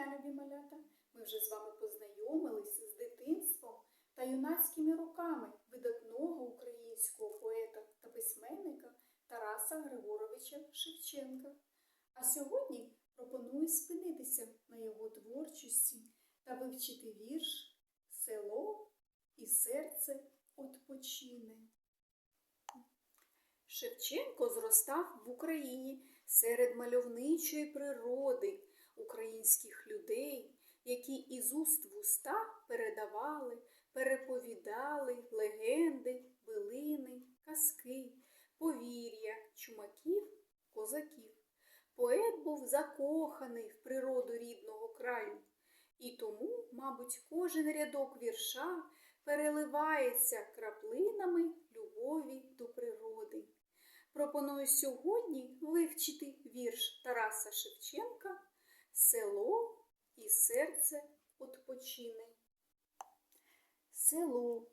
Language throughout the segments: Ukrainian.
дня, любі малята! Ми вже з вами познайомилися з дитинством та юнацькими роками видатного українського поета та письменника Тараса Григоровича Шевченка. А сьогодні пропоную спинитися на його творчості та вивчити вірш Село і серце отпочине. Шевченко зростав в Україні серед мальовничої природи, українських людей, які із уст в уста передавали, переповідали легенди, билини, казки, повір'я, чумаків, козаків. Поет був закоханий в природу рідного краю, і тому, мабуть, кожен рядок вірша переливається краплинами любові до природи. Пропоную сьогодні вивчити вірш Тараса Шевченка Село і серце отпочине. Село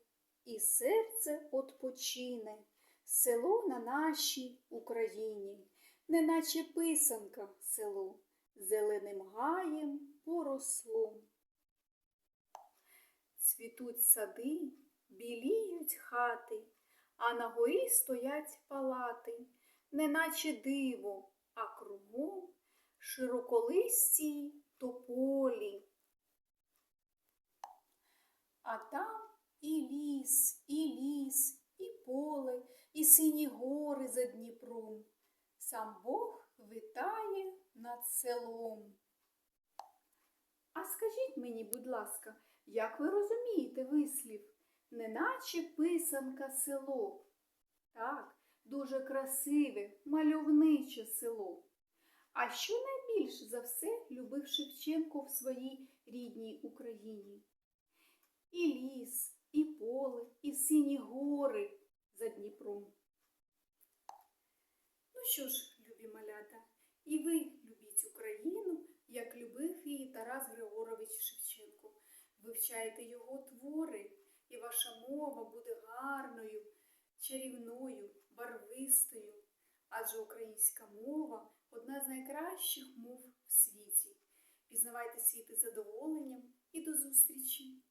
і серце отпочине, село на нашій Україні, неначе писанка село, зеленим гаєм поросло. Цвітуть сади, біліють хати, а на горі стоять палати, неначе диво, а кругом широколисті тополі. А там і ліс, і ліс, і поле, і сині гори за Дніпром. Сам Бог витає над селом. А скажіть мені, будь ласка, як ви розумієте вислів? Неначе писанка село. Так, дуже красиве, мальовниче село. А що найбільш за все любив Шевченко в своїй рідній Україні? І ліс, і поле, і сині гори за Дніпром. Ну що ж, любі малята, і ви любіть Україну, як любив її Тарас Григорович Шевченко. Вивчайте його твори, і ваша мова буде гарною, чарівною, барвистою, адже українська мова одна з найкращих мов в світі. Пізнавайте світ із задоволенням і до зустрічі!